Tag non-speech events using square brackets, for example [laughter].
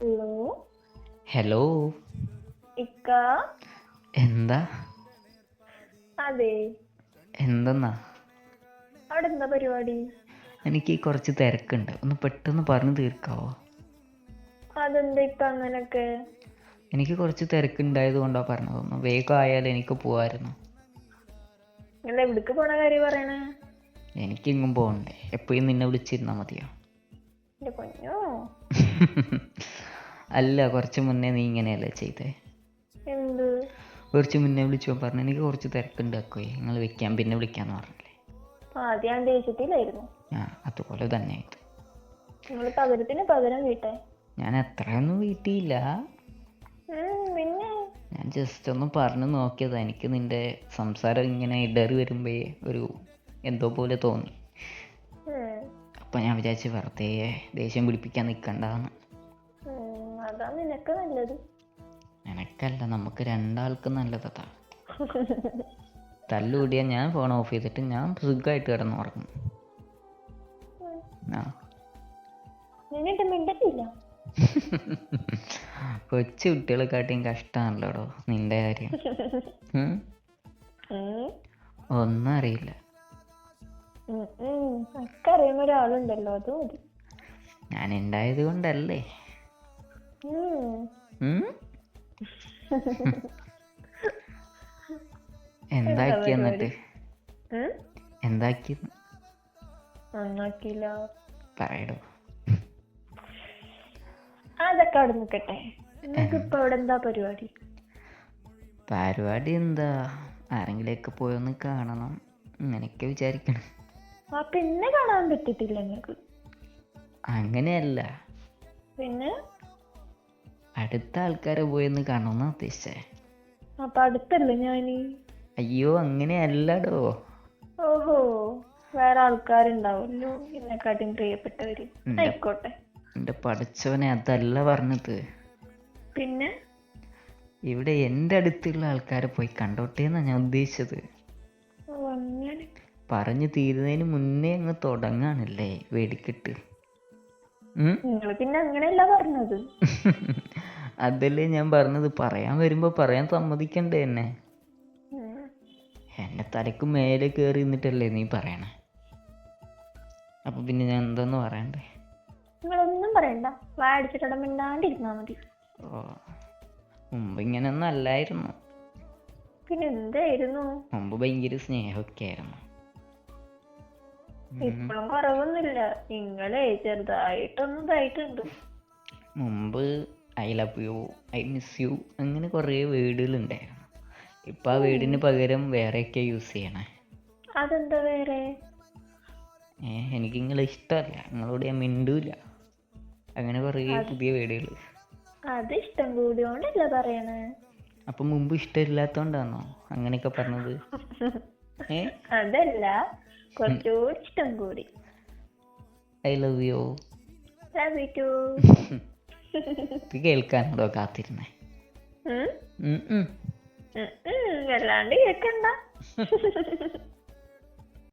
Hello? Hello? ഇക്ക? എന്താ? അതെ. എന്തെന്നാ? അവിടെ എന്താ പരിപാടി? എനിക്ക് കുറച്ച് തിരക്കുണ്ട്. ഒന്ന് പെട്ടെന്ന് പറഞ്ഞു തീർക്കാവോ? അതെന്താ ഇക്ക അങ്ങനൊക്കെ? എനിക്ക് കുറച്ച് തിരക്കുണ്ടായത് കൊണ്ടാ പറഞ്ഞത്. ഒന്ന് വേഗം ആയാൽ എനിക്ക് പോവായിരുന്നു. നിങ്ങൾ എവിടേക്ക് പോണ കാര്യം പറയണേ? എനിക്കെങ്ങും പോകണ്ടേ എപ്പോഴും നിന്നെ വിളിച്ചിരുന്നാ മതിയോ? എന്റെ പൊന്നോ. [laughs] അല്ല കുറച്ച് മുന്നേ നീ ഇങ്ങനെയല്ലേ ചെയ്തേ? കുറച്ച് മുന്നേ വിളിച്ചു പറഞ്ഞു എനിക്ക് കുറച്ച് തിരക്കുണ്ടാക്കുവേ നിങ്ങൾ വെക്കാം പിന്നെ വിളിക്കാന്ന് പറഞ്ഞില്ലേ? ആദ്യം ഞാൻ ദേഷ്യത്തിലായിരുന്നു ആ അതുപോലെ തന്നെ ഇത് നിങ്ങൾ പകരത്തിന് പകരം വീട്ടെ? ഞാൻ അത്രയൊന്നും വീട്ടിയില്ല. പിന്നെ? ഞാൻ ജസ്റ്റ് ഒന്ന് പറഞ്ഞു നോക്കിയതാ എനിക്ക് നിന്റെ സംസാരം ഇങ്ങനെ ഇടറി വരുമ്പേ ഒരു എന്തോ പോലെ തോന്നി. അപ്പൊ ഞാൻ വിചാരിച്ചു വെറുതെ ദേഷ്യം പിടിപ്പിക്കാൻ നിൽക്കണ്ടെന്ന് അതാ നിനക്ക് നല്ലത്. എനക്കല്ല നമുക്ക് രണ്ടാൾക്കും നല്ലതാ തല്ലുകൂടിയ ഞാൻ ഫോൺ ഓഫ് ചെയ്തിട്ട് ഞാൻ സുഖമായിട്ട് കിടന്ന് ഉറങ്ങും. ആ. നിന്നിട്ട് മിണ്ടത്തില്ല? [laughs] കൊച്ചു കുട്ടികളെക്കാട്ടിയും കഷ്ടമാണല്ലോടോ നിന്റെ കാര്യം. ഒന്നും അറിയില്ല. ഉം, ഉം. ഒക്കെ അറിയുന്ന ഒരാളുണ്ടല്ലോ അത് മതി. ഞാൻ ഉണ്ടായത് കൊണ്ടല്ലേ? എന്താക്കി എന്നിട്ട്? എന്താക്കി? നന്നാക്കിയില്ല. പറയടോ. അതൊക്കെ അവിടെ നിൽക്കട്ടെ നിങ്ങൾക്കിപ്പോ അവിടെ എന്താ പരിപാടി? പരിപാടി എന്താ ആരെങ്കിലേക്ക് പോയൊന്ന് കാണണം. അങ്ങനെയൊക്കെ വിചാരിക്കണം. പിന്നെ കാണാൻ പറ്റത്തില്ല നിങ്ങൾക്ക് അങ്ങനെയല്ല. പിന്നെ? അടുത്ത ആൾക്കാരെ പോയെന്ന് കാണണമെന്നാ ഉദ്ദേശിച്ചേ? അപ്പൊ അടുത്തല്ലേ ഞാൻ അയ്യോ അങ്ങനെയല്ലടോ. ഓഹോ വേറെ ആൾക്കാരുണ്ടാവുമല്ലോ എന്നെക്കാട്ടും പ്രിയപ്പെട്ടവര്. ആയിക്കോട്ടെ. എന്റെ പഠിച്ചവനെ അതല്ല പറഞ്ഞത്. പിന്നെ? ഇവിടെ എന്റെ അടുത്തുള്ള ആൾക്കാരെ പോയി കണ്ടോട്ടെ എന്നാ ഞാൻ ഉദ്ദേശിച്ചത്. ഓ അങ്ങനെ. പറഞ്ഞു തീരുന്നതിന് മുന്നേ അങ്ങ് തുടങ്ങാണല്ലേ വെടിക്കെട്ട്? നിങ്ങൾ പിന്നെ അങ്ങനെയല്ല പറഞ്ഞത്. [laughs] അതല്ലേ ഞാൻ പറഞ്ഞത് പറയാൻ വരുമ്പോ പറയാൻ സമ്മതിക്കണ്ടേ എന്നെ. എന്റെ തലക്ക് മേലെ കയറി നിന്നിട്ടല്ലേ നീ പറയണേ. അപ്പൊ പിന്നെ ഞാൻ എന്താന്ന് പറയണ്ടേ? നിങ്ങളൊന്നും പറയണ്ട. വാടിച്ചിട്ടടം മിണ്ടാണ്ടിരുന്നാ മതി. ഓ മുമ്പ് ഇങ്ങനെയൊന്നും അല്ലായിരുന്നു. പിന്നെ എന്തായിരുന്നു മുമ്പ് ഭയങ്കര സ്നേഹമൊക്കെ ആയിരുന്നു. ഇപ്പോഴും കുറവൊന്നുമില്ല. നിങ്ങളെ ചെറുതായിട്ടൊന്നും ഇതായിട്ടുണ്ട്. മുമ്പ് I love you I miss you അങ്ങനെ കുറേ വേർഡുകളുണ്ടായിരുന്നു ഇപ്പം ആ വേർഡിന് പകരം വേറെയൊക്കെ യൂസ് ചെയ്യണേ. അതെന്താ വേറെ? ഏഹ് എനിക്ക് നിങ്ങളെ ഇഷ്ടമല്ല നിങ്ങളോട് ഞാൻ മിണ്ടൂല. അങ്ങനെ കുറേ പുതിയ വേർഡുകൾ അത് ഇഷ്ടം കൂടിയോണ്ടല്ല പറയണേ. അപ്പൊ മുമ്പ് ഇഷ്ടമില്ലാത്തോണ്ടാണോ അങ്ങനെയൊക്കെ പറഞ്ഞത്? അതല്ല കുറച്ചുകൂടി ഇഷ്ടം കൂടി. I love you love you too. [laughs] ഇത് കേൾക്കാനാണോ കാത്തിരുന്നേ ഉം? ഉം ഉം. ഉം ഉം. വല്ലാണ്ട് കേക്കണ്ട